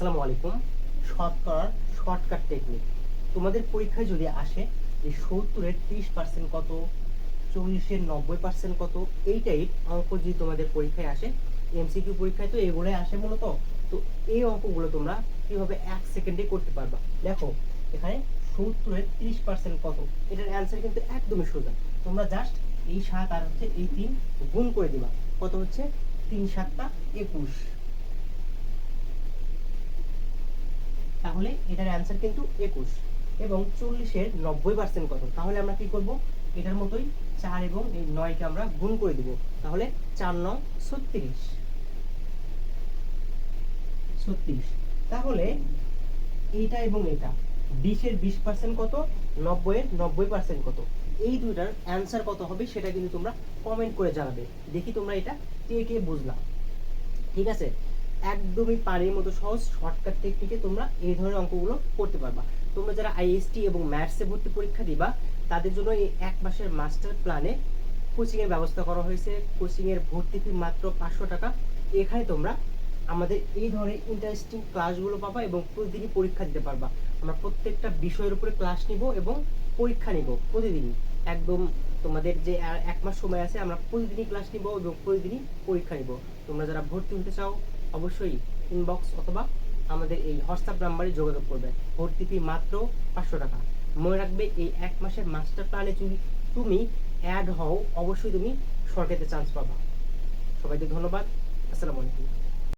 আসসালামু আলাইকুম। শতকরার shortcut technique তোমাদের পরীক্ষায় যদি আসে যে সত্তরের ত্রিশ পার্সেন্ট কত, চল্লিশের নব্বই পার্সেন্ট কত এই টাইপ অঙ্ক যদি তোমাদের পরীক্ষায় আসে এমসিকিউ পরীক্ষায় তো এগুলোই আসে মূলত, তো এই অঙ্কগুলো তোমরা কীভাবে এক সেকেন্ডে করতে পারবা? দেখো, এখানে সত্তরের ত্রিশ পার্সেন্ট কত, এটার অ্যান্সার কিন্তু একদমই সোজা। তোমরা জাস্ট এই সাত আর হচ্ছে এই তিন গুণ করে দিবা। কত হচ্ছে? তিন সাতটা একুশ। তাহলে এটার অ্যান্সার কিন্তু একুশ এবং চল্লিশের নব্বই পার্সেন্ট কত? তাহলে আমরা কি করব? এটার মতোই চার এবং এই নয়কে আমরা গুণ করে দিব। তাহলে চার নং ছত্রিশ। ছত্রিশ। তাহলে এইটা এবং এটা বিশের বিশ পার্সেন্ট কত? নব্বইয়ের নব্বই পার্সেন্ট কত? এই দুইটার অ্যান্সার কত হবে সেটা কিন্তু তোমরা কমেন্ট করে জানাবে। দেখি তোমরা এটা কে কে বুঝলা। ঠিক আছে? একদমই পানির মতো সহজ শর্টকাট টেকনিকে তোমরা এই ধরনের অঙ্কগুলো করতে পারবা। তোমরা যারা আইএসটি এবং ম্যাথসে ভর্তি পরীক্ষা দিবা, তাদের জন্য এই এক মাসের মাস্টার প্ল্যানে কোচিংয়ের ব্যবস্থা করা হয়েছে। কোচিংয়ের ভর্তি ফি মাত্র পাঁচশো টাকা। এখানে তোমরা আমাদের এই ধরনের ইন্টারেস্টিং ক্লাসগুলো পাবা এবং প্রতিদিনই পরীক্ষা দিতে পারবা। আমরা প্রত্যেকটা বিষয়ের উপরে ক্লাস নিব এবং পরীক্ষা নিব প্রতিদিনই। একদম তোমাদের যে এক মাস সময় আছে, আমরা প্রতিদিনই ক্লাস নিব এবং প্রতিদিনই পরীক্ষা নিব। তোমরা যারা ভর্তি হতে চাও অবশ্যই ইনবক্স অথবা আমাদের এই হোয়াটসঅ্যাপ নাম্বারে যোগাযোগ করবে। ভর্তি ফি মাত্র পাঁচশো টাকা। মনে রাখবে এই এক মাসের মাস্টার প্ল্যানে যদি তুমি অ্যাড হও, অবশ্যই তুমি সরকারিতে চান্স পাবা। সবাইকে ধন্যবাদ। আসসালামু আলাইকুম।